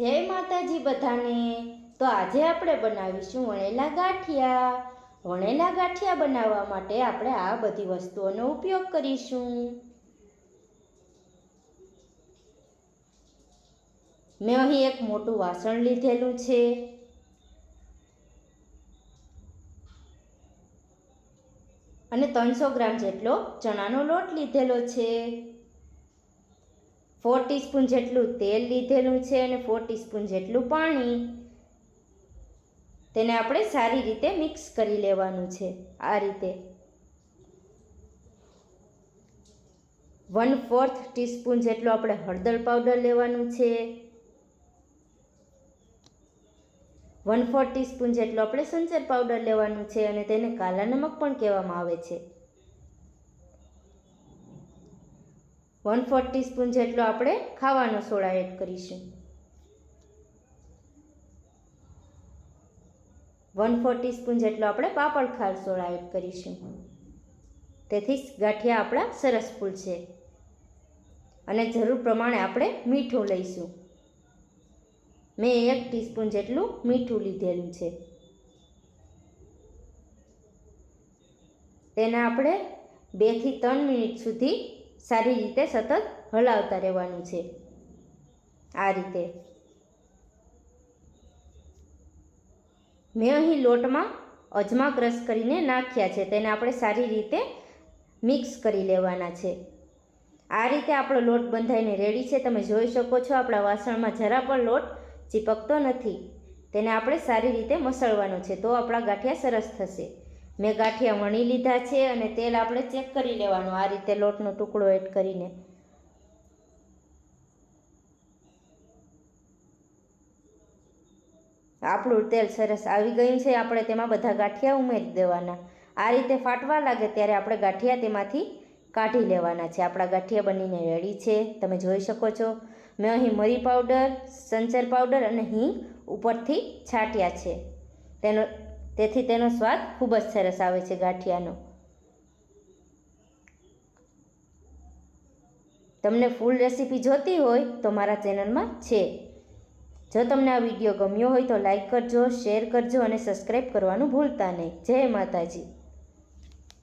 જય માતાજી બધાને. તો આજે આપણે બનાવીશું વણેલા ગાંઠિયા. વણેલા ગાંઠિયા બનાવવા માટે આપણે આ બધી વસ્તુઓનો ઉપયોગ કરીશું. મેં અહીં એક મોટું વાસણ લીધેલું છે. અને ત્રણસો ગ્રામ જેટલો ચણાનો લોટ લીધેલો છે. ફોર ટીસ્પૂન જેટલું તેલ લીધેલું છે અને ફોર ટીસ્પૂન જેટલું પાણી. તેને આપણે સારી રીતે મિક્સ કરી લેવાનું છે આ રીતે. વન ફોર્થ ટીસ્પૂન જેટલો આપણે હળદર પાવડર લેવાનું છે. વન ફોર ટીસ્પૂન જેટલો આપણે સંચર પાવડર લેવાનું છે અને તેને કાલા નમક પણ કહેવામાં આવે છે. વન ફોર્ટી ટીસ્પૂન જેટલો આપણે ખાવાનો સોડા એડ કરીશું. વન ફોર ટીસ્પૂન જેટલો આપણે પાપડ ખાર સોડા એડ કરીશું. તેથી ગાંઠિયા આપણા સરસ ફૂલશે અને જરૂર પ્રમાણે આપણે મીઠું લઈશું. મેં એક ટીસ્પૂન જેટલું મીઠું લીધેલું છે. તેને આપણે બેથી ત્રણ મિનિટ સુધી સારી રીતે સતત હલાવતા રહેવાનું છે. આ રીતે. મેં અહીં લોટમાં અજમા ક્રશ કરીને નાખ્યા છે, તેને આપણે સારી રીતે મિક્સ કરી લેવાના છે. આ રીતે આપણો લોટ બંધાઈને રેડી છે. તમે જોઈ શકો છો આપણા વાસણમાં જરા પણ લોટ ચીપકતો નથી. તેને આપણે સારી રીતે મસળવાનો છે, તો આપણા ગાંઠિયા સરસ થશે. મેં ગાંઠિયા વણી લીધા છે અને તેલ આપણે ચેક કરી લેવાનું આ રીતે લોટનો ટુકડો એડ કરીને. આપણું તેલ સરસ આવી ગયું છે, આપણે તેમાં બધા ગાંઠિયા ઉમેરી દેવાના. આ રીતે ફાટવા લાગે ત્યારે આપણે ગાંઠિયા તેમાંથી કાઢી લેવાના છે. આપણા ગાંઠિયા બનીને રેડી છે, તમે જોઈ શકો છો. મેં અહીં મરી પાવડર, સંચર પાવડર અને હિંગ ઉપરથી છાંટ્યા છે. તેનો તેથી તેનો સ્વાદ ખૂબ જ સરસ આવે છે ગાંઠિયાનો. તમને ફૂલ રેસીપી જોતી હોય તો મારા ચેનલમાં છે. જો તમને આ વીડિયો ગમ્યો હોય તો લાઈક કરજો, શેર કરજો અને સબસ્ક્રાઈબ કરવાનું ભૂલતા નહીં. જય માતાજી.